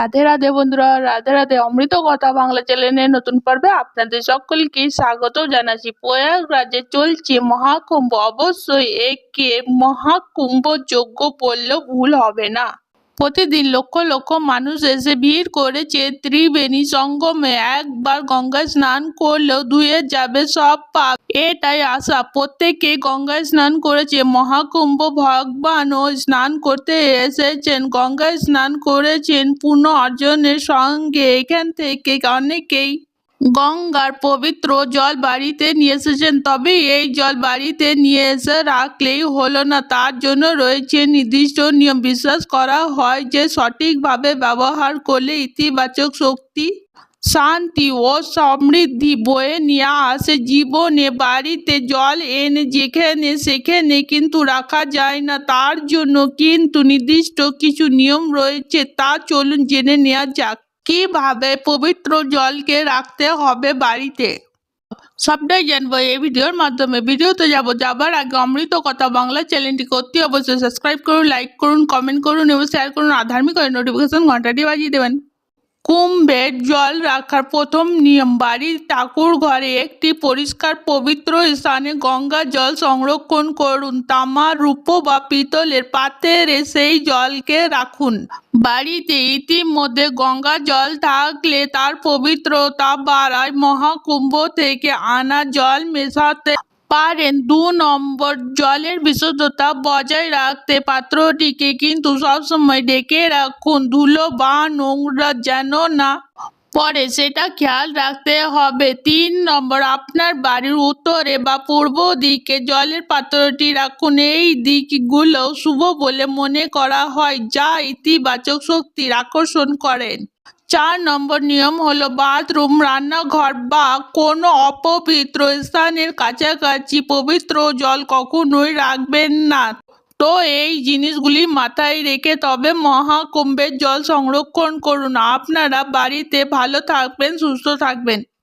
রাধে রাধে বন্ধুরা, রাধে রাধে। অমৃত কথা বাংলা চ্যানেলে নতুন পর্বে আপনাদের সকলকে স্বাগত জানাচ্ছি। প্রয়াগরাজে চলছে মহাকুম্ভ। অবশ্যই একে মহাকুম্ভ যোগ্য বললেও ভুল হবে না। প্রতিদিন লক্ষ লক্ষ মানুষ এসে ভিড় করেছে ত্রিবেণী সঙ্গমে একবার গঙ্গায় স্নান করলেও ধুয়ে যাবে সব পাপ। এটাই আশা। প্রত্যেকে গঙ্গায় স্নান করেছে। মহাকুম্ভ ভগবানও স্নান করতে এসেছেন। গঙ্গায় স্নান করেছেন পুণ্য অর্জনের সঙ্গে। এখান থেকে অনেকেই গঙ্গার পবিত্র জল বাড়িতে নিয়ে এসেছেন। তবে এই জল বাড়িতে নিয়ে এসে রাখলেই হলো না। তার জন্য রয়েছে নির্দিষ্ট নিয়ম। বিশ্বাস করা হয় যে সঠিকভাবে ব্যবহার করলে ইতিবাচক শক্তি, শান্তি ও সমৃদ্ধি বয়ে নিয়ে আসে। জীবনে বাড়িতে জল এনে যেখানে সেখানে কিন্তু রাখা যায় না। তার জন্য কিন্তু নির্দিষ্ট কিছু নিয়ম রয়েছে। তা চলুন জেনে নেওয়া যাক। কীভাবে পবিত্র জলকে রাখতে হবে বাড়িতে? সবটাই জানব এই ভিডিওর মাধ্যমে। ভিডিওতে যাব, যাবার আগে অমৃত কথা বাংলা চ্যানেলটি করতে অবশ্যই সাবস্ক্রাইব করুন লাইক করুন কমেন্ট করুন এবং শেয়ার করুন। আধার্মিক ধার্মিক নোটিফিকেশন ঘন্টাটি বাজিয়ে দেবেন। কুম্ভের জল রাখার প্রথম নিয়ম। বাড়ির ঠাকুর ঘরে একটি পরিষ্কার পবিত্র স্থানে গঙ্গা জল সংরক্ষণ করুন। তামা, রূপো বা পিতলের পাত্রে সেই জলকে রাখুন। বাড়িতে ইতিমধ্যে গঙ্গা জল থাকলে তার পবিত্রতা বাড়ায়। মহাকুম্ভ থেকে আনা জল মেশাতে পারেন। দু নম্বর, জলের বিশুদ্ধতা বজায় রাখতে পাত্রটিকে কিন্তু সবসময় ডেকে রাখুন। ধুলো বা নোংরা যেন না পরে সেটা খেয়াল রাখতে হবে। তিন নম্বর, আপনার বাড়ির উত্তরে বা পূর্ব দিকে জলের পাত্রটি রাখুন। এই দিকগুলো শুভ বলে মনে করা হয়, যা ইতিবাচক শক্তির আকর্ষণ করেন। চার নম্বর নিয়ম হলো বাথরুম রান্নাঘর বা কোনো অপবিত্র স্থানের কাছাকাছি পবিত্র জল কখনোই রাখবেন না। তো এই জিনিসগুলি মাথায় রেখে তবে মহাকুম্ভের জল সংরক্ষণ করুন। আপনারা বাড়িতে ভালো থাকবেন, সুস্থ থাকবেন।